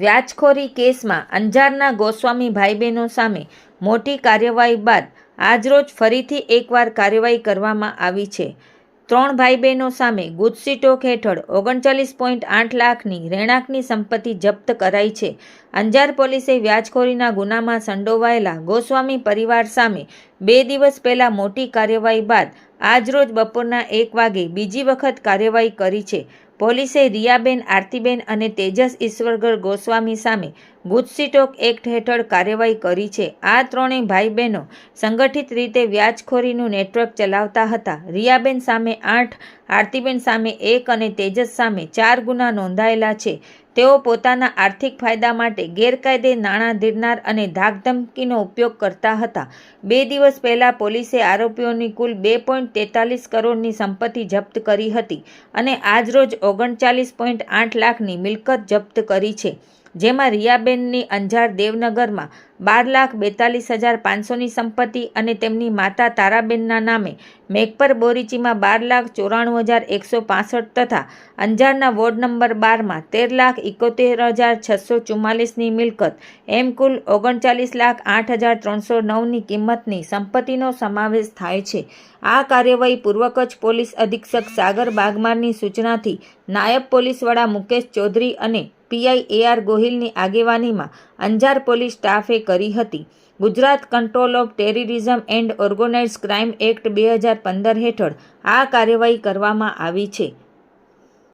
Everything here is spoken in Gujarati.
વ્યાજખોરી કેસમાં અંજારના ગોસ્વામી ભાઈ બહેનો સામે મોટી કાર્યવાહી બાદ આજરોજ ફરીથી એકવાર કાર્યવાહી કરવામાં આવી છે. ત્રણ ભાઈ બહેનો સામે ગુજસીટોક હેઠળ ઓગણચાલીસ પોઈન્ટ આઠ લાખની રહેણાંકની સંપત્તિ જપ્ત કરાઈ છે. અંજાર પોલીસે વ્યાજખોરીના ગુનામાં સંડોવાયેલા ગોસ્વામી પરિવાર સામે બે દિવસ પહેલા મોટી કાર્યવાહી બાદ આજરોજ બપોરના એક વાગે બીજી વખત કાર્યવાહી કરી છે. પોલીસે રિયાબેન, આરતીબેન અને તેજસ ઈશ્વરગર ગોસ્વામી સામે ગુજસીટોક એક્ટ હેઠળ કાર્યવાહી કરી છે. આ ત્રણેય ભાઈ બહેનો સંગઠિત રીતે વ્યાજખોરીનું નેટવર્ક ચલાવતા હતા. રિયાબેન સામે આઠ આરતીબેન સામે એક અને તેજસ સામે ચાર ગુના નોંધાયેલા છે. તેઓ પોતાના આર્થિક ફાયદા માટે ગેરકાયદે નાણાં ધીરનાર અને ધાકધમકીનો ઉપયોગ કરતા હતા. બે દિવસ પહેલાં પોલીસે આરોપીઓની કુલ બે પોઈન્ટ તેતાલીસ કરોડની સંપત્તિ જપ્ત કરી હતી અને આજરોજ ઓગણચાલીસ પોઈન્ટ આઠ લાખની મિલકત જપ્ત કરી છે. જેમાં રિયાબેનની અંજાર દેવનગરમાં બાર લાખ બેતાલીસ હજાર પાંચસોની સંપત્તિ અને તેમની માતા તારાબેનના નામે મેઘપર બોરીચીમાં બાર લાખ ચોરાણું હજાર એકસો પાસઠ તથા અંજારના વોર્ડ નંબર બારમાં તેર લાખ એકોતેર હજાર છસો ચુમ્માલીસની મિલકત, એમ કુલ ઓગણચાલીસ લાખ આઠ હજાર ત્રણસો નવની કિંમતની સંપત્તિનો સમાવેશ થાય છે. આ કાર્યવાહી પૂર્વ કચ્છ પોલીસ અધિક્ષક સાગર બાગમારની સૂચનાથી નાયબ પોલીસ વડા મુકેશ ચૌધરી અને પીઆઈ એઆર ગોહિલની આગેવાનીમાં અંજાર પોલીસ સ્ટાફે કરી હતી. Gujarat control of terrorism and organise crime act બે હજાર પંદર હેઠળ આ કાર્યવાહી કરવામાં આવી છે.